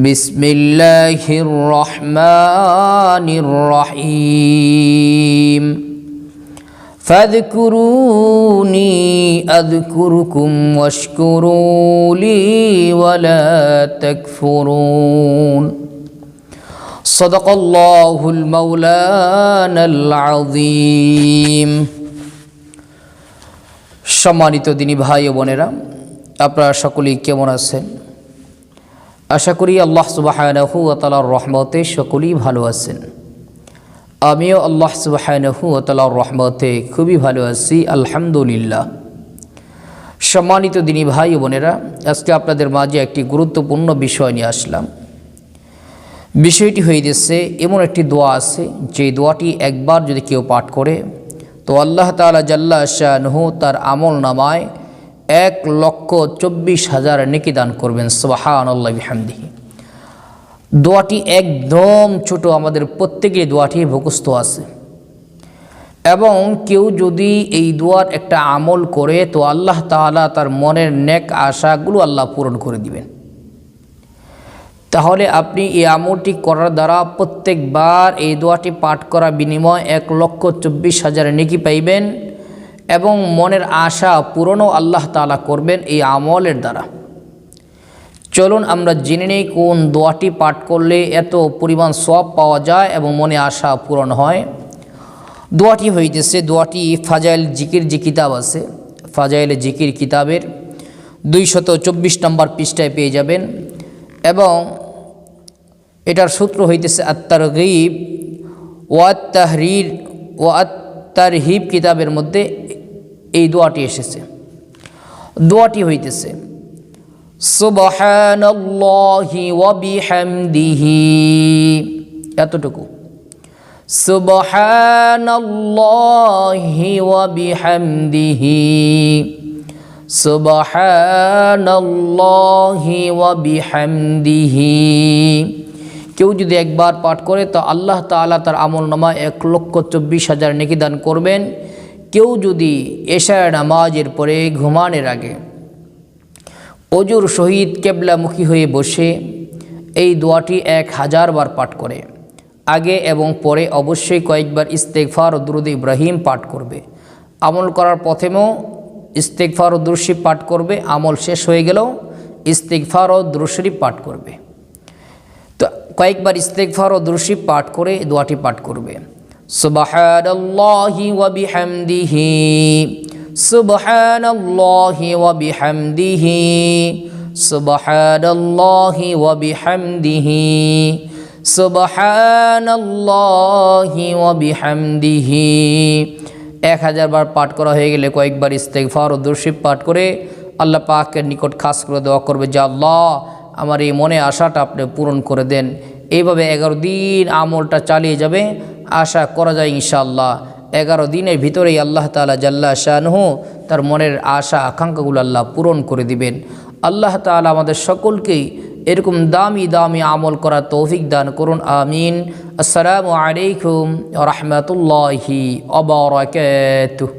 بسم الله الرحمن الرحيم فاذكروني أذكركم واشكروا لي ولا تكفرون صدق الله المولانا العظيم সম্মানিত দিনী ভাই ও বোনেরা আপনারা সকলেই কেমন আছেন আশা করি আল্লাহ সুবাহানহু তালার রহমতে সকলেই ভালো আছেন। আমিও আল্লাহ সুবাহানহু তালার রহমতে খুবই ভালো আছি, আলহামদুলিল্লাহ। সম্মানিত দিনী ভাই বোনেরা, আজকে আপনাদের মাঝে একটি গুরুত্বপূর্ণ বিষয় নিয়ে আসলাম। বিষয়টি হইতেছে, এমন একটি দোয়া আছে, যে দোয়াটি একবার যদি কেউ পাঠ করে, তো আল্লাহ তালা জাল্লা শাহনহু তার আমল নামায় এক লক্ষ চব্বিশ হাজার নেকি দান করবেন সোহান আল্লাহ হামদিহি দোয়াটি একদম ছোট, আমাদের প্রত্যেকের দোয়াটি মুখস্থ আছে। এবং কেউ যদি এই দোয়ার একটা আমল করে, তো আল্লাহ তাআলা তার মনের নেক আশাগুলো আল্লাহ পূরণ করে দিবেন। তাহলে আপনি এই আমলটি করার দ্বারা প্রত্যেকবার এই দোয়াটি পাঠ করা বিনিময় এক লক্ষ চব্বিশ হাজার নেকি পাইবেন এবং মনের আশা পূরণও আল্লাহ তালা করবেন এই আমলের দ্বারা। চলুন আমরা জেনে নেই কোন দোয়াটি পাঠ করলে এত পরিমাণ সব পাওয়া যায় এবং মনে আশা পূরণ হয়। দোয়াটি হইতেছে, দোয়াটি ফাজাইল জিকির যে কিতাব আছে, ফাজাইল জিকির কিতাবের দুইশত চব্বিশ নম্বর পৃষ্ঠায় পেয়ে যাবেন এবং এটার সূত্র হইতেছে আত্মার গিব ওয়াত তাহরির ও আত্মার হিব কিতাবের মধ্যে এই দোয়াটি এসেছে। দোয়াটি হইতেছে এতটুকু। ওয়া কেউ যদি একবার পাঠ করে, তো আল্লাহ তাআলা তার আমল নামা এক লক্ষ চব্বিশ হাজার নেকি দান করবেন। কেউ যদি এশার নামাজের পরে ঘুমানোর আগে অজুর শহীদ কেবলামুখী হয়ে বসে, এই দোয়াটি এক হাজার বার পাঠ করে। আগে এবং পরে অবশ্যই কয়েকবার ইস্তেকফার দুরুদ ইব্রাহিম পাঠ করবে। আমল করার প্রথমেও ইস্তেকফার ও দুরশিব পাঠ করবে। আমল শেষ হয়ে গেলেও ইস্তেকফার ও দুরশরীফ পাঠ করবে। তো কয়েকবার ইস্তেকফার ও দুরশিব পাঠ করে দোয়াটি পাঠ করবে। সুবহানাল্লাহি ওয়া বিহামদিহি, সুবহানাল্লাহি ওয়া বিহামদিহি, সুবহানাল্লাহি ওয়া বিহামদিহি, সুবহানাল্লাহি ওয়া বিহামদিহি। এক হাজার বার পাঠ করা হয়ে গেলে কয়েকবার ইস্তেগফার ও দুরশিব পাঠ করে আল্লাহ পাকের নিকট খাস করে দোয়া করবে যে আল্লাহ, আমার এই মনে আশাটা আপনি পূরণ করে দেন। এইভাবে এগারো দিন আমলটা চালিয়ে যাবে। আশা করা যায় ইনশাআল্লাহ। এগারো দিনের ভিতরেই আল্লাহ তালা জাল্লা শাহনহু তার মনের আশা, আকাঙ্ক্ষাগুলো আল্লাহ পূরণ করে দিবেন। আল্লাহ তালা আমাদের সকলকেই এরকম দামি দামি আমল করা তৌফিক দান করুন, আমিন। আসসালামু আলাইকুম রহমতুল্লাহি অবরাকাতুহ